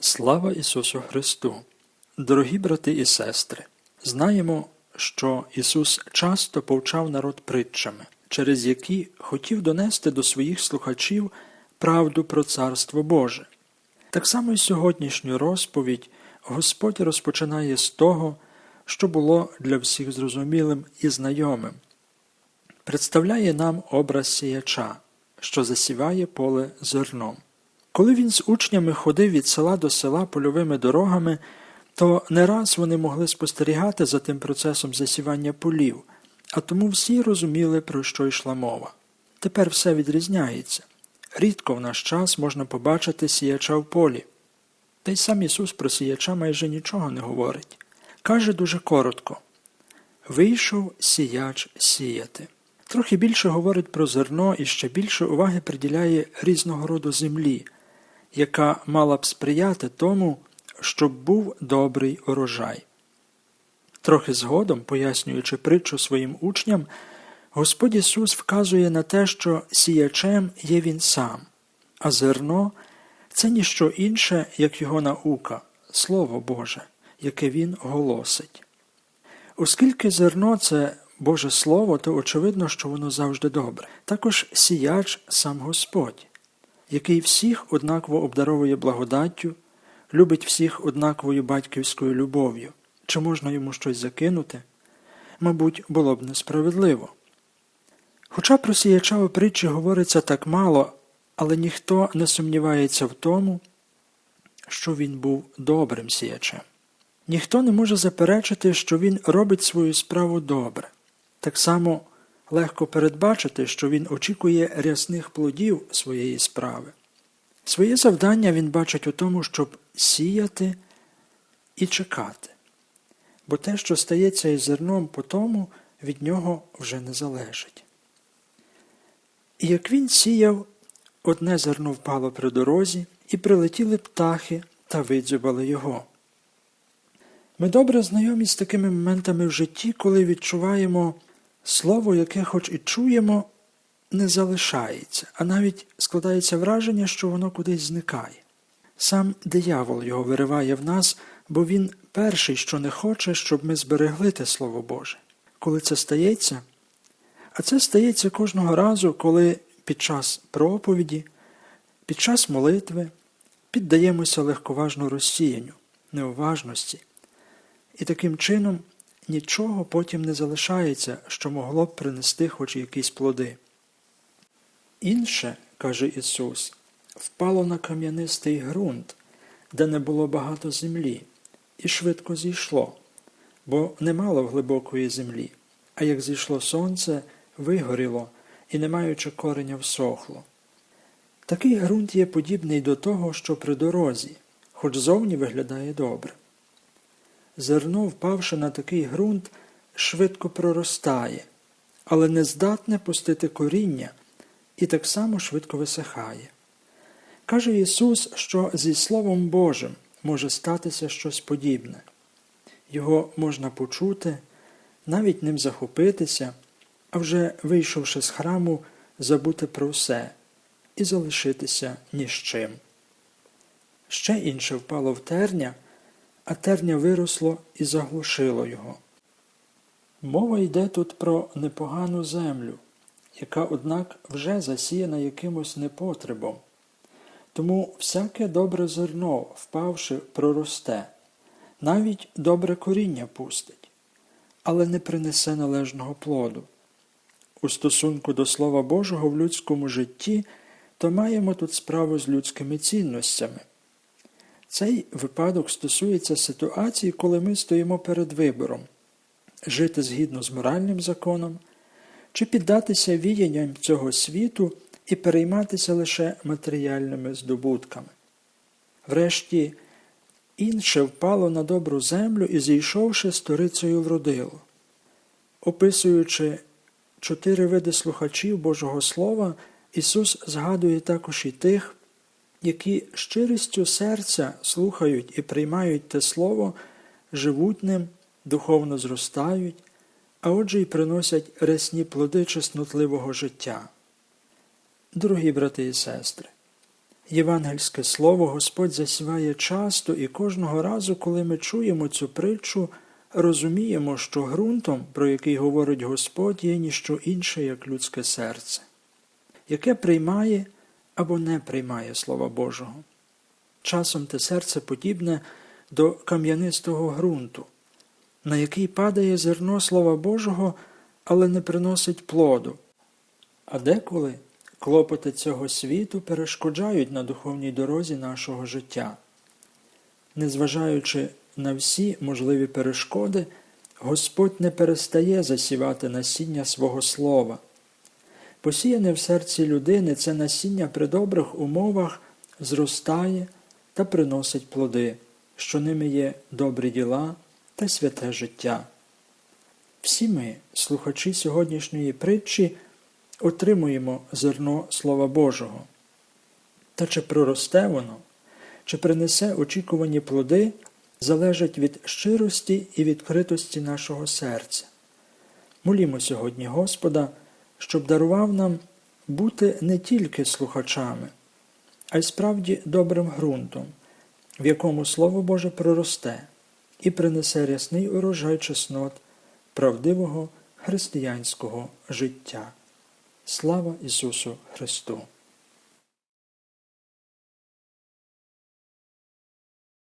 Слава Ісусу Христу! Дорогі брати і сестри! Знаємо, що Ісус часто повчав народ притчами, через які хотів донести до своїх слухачів правду про Царство Боже. Так само і сьогоднішню розповідь Господь розпочинає з того, що було для всіх зрозумілим і знайомим, представляє нам образ сіяча, що засіває поле зерном. Коли він з учнями ходив від села до села польовими дорогами, то не раз вони могли спостерігати за тим процесом засівання полів, а тому всі розуміли, про що йшла мова. Тепер все відрізняється. Рідко в наш час можна побачити сіяча в полі. Та й сам Ісус про сіяча майже нічого не говорить. Каже дуже коротко Вийшов сіяч сіяти. Трохи більше говорить про зерно і ще більше уваги приділяє різного роду землі, яка мала б сприяти тому, щоб був добрий урожай. Трохи згодом, пояснюючи притчу своїм учням, Господь Ісус вказує на те, що сіячем є Він сам, а зерно це ніщо інше, як його наука, Слово Боже, яке Він голосить. Оскільки зерно це Боже Слово, то очевидно, що воно завжди добре. Також сіяч сам Господь, який всіх однаково обдаровує благодаттю, любить всіх однаковою батьківською любов'ю. Чи можна йому щось закинути? Мабуть, було б несправедливо. Хоча про сіяча у притчі говориться так мало, але ніхто не сумнівається в тому, що він був добрим сіячем. Ніхто не може заперечити, що він робить свою справу добре. Так само легко передбачити, що він очікує рясних плодів своєї справи. Своє завдання він бачить у тому, щоб сіяти і чекати, бо те, що стається із зерном по тому, від нього вже не залежить. І як він сіяв, одне зерно впало при дорозі, і прилетіли птахи та видзюбали його. Ми добре знайомі з такими моментами в житті, коли відчуваємо слово, яке, хоч і чуємо, не залишається, а навіть складається враження, що воно кудись зникає. Сам диявол його вириває в нас, бо він перший, що не хоче, щоб ми зберегли те Слово Боже. Коли це стається, а це стається кожного разу, коли під час проповіді, під час молитви піддаємося легковажно розсіянню, неуважності, і таким чином нічого потім не залишається, що могло б принести хоч якісь плоди. Інше, каже Ісус, впало на кам'янистий ґрунт, де не було багато землі, і швидко зійшло, бо не мало глибокої землі, а як зійшло сонце, вигоріло і, не маючи кореня, всохло. Такий ґрунт є подібний до того, що при дорозі, хоч зовні виглядає добре. Зерно, впавши на такий ґрунт, швидко проростає, але не здатне пустити коріння і так само швидко висихає. Каже Ісус, що зі Словом Божим може статися щось подібне. Його можна почути, навіть ним захопитися, а вже, вийшовши з храму, забути про все і залишитися ні з чим. Ще інше впало в терня, а терня виросло і заглушило його. Мова йде тут про непогану землю, яка, однак, вже засіяна якимось непотребом. Тому всяке добре зерно, впавши, проросте, навіть добре коріння пустить, але не принесе належного плоду. У стосунку до Слова Божого в людському житті, то маємо тут справу з людськими цінностями. Цей випадок стосується ситуації, коли ми стоїмо перед вибором жити згідно з моральним законом, чи піддатися віянням цього світу і перейматися лише матеріальними здобутками. Врешті, інше впало на добру землю і, зійшовши, сторицею вродило. Описуючи чотири види слухачів Божого Слова, Ісус згадує також і тих, які щирістю серця слухають і приймають те Слово, живуть ним, духовно зростають, а отже й приносять рясні плоди чеснотливого життя. Дорогі брати і сестри, Євангельське слово Господь засіває часто і кожного разу, коли ми чуємо цю притчу, розуміємо, що ґрунтом, про який говорить Господь, є ніщо інше, як людське серце, яке приймає або не приймає Слова Божого. Часом те серце подібне до кам'янистого ґрунту, на який падає зерно Слова Божого, але не приносить плоду. А деколи клопоти цього світу перешкоджають на духовній дорозі нашого життя. Незважаючи на всі можливі перешкоди, Господь не перестає засівати насіння свого слова. Посіяне в серці людини це насіння при добрих умовах зростає та приносить плоди, що ними є добрі діла та святе життя. Всі ми, слухачі сьогоднішньої притчі, отримуємо зерно Слова Божого. Та чи проросте воно, чи принесе очікувані плоди, залежить від щирості і відкритості нашого серця. Молімо сьогодні Господа, щоб дарував нам бути не тільки слухачами, а й справді добрим ґрунтом, в якому Слово Боже проросте і принесе рясний урожай чеснот правдивого християнського життя. Слава Ісусу Христу!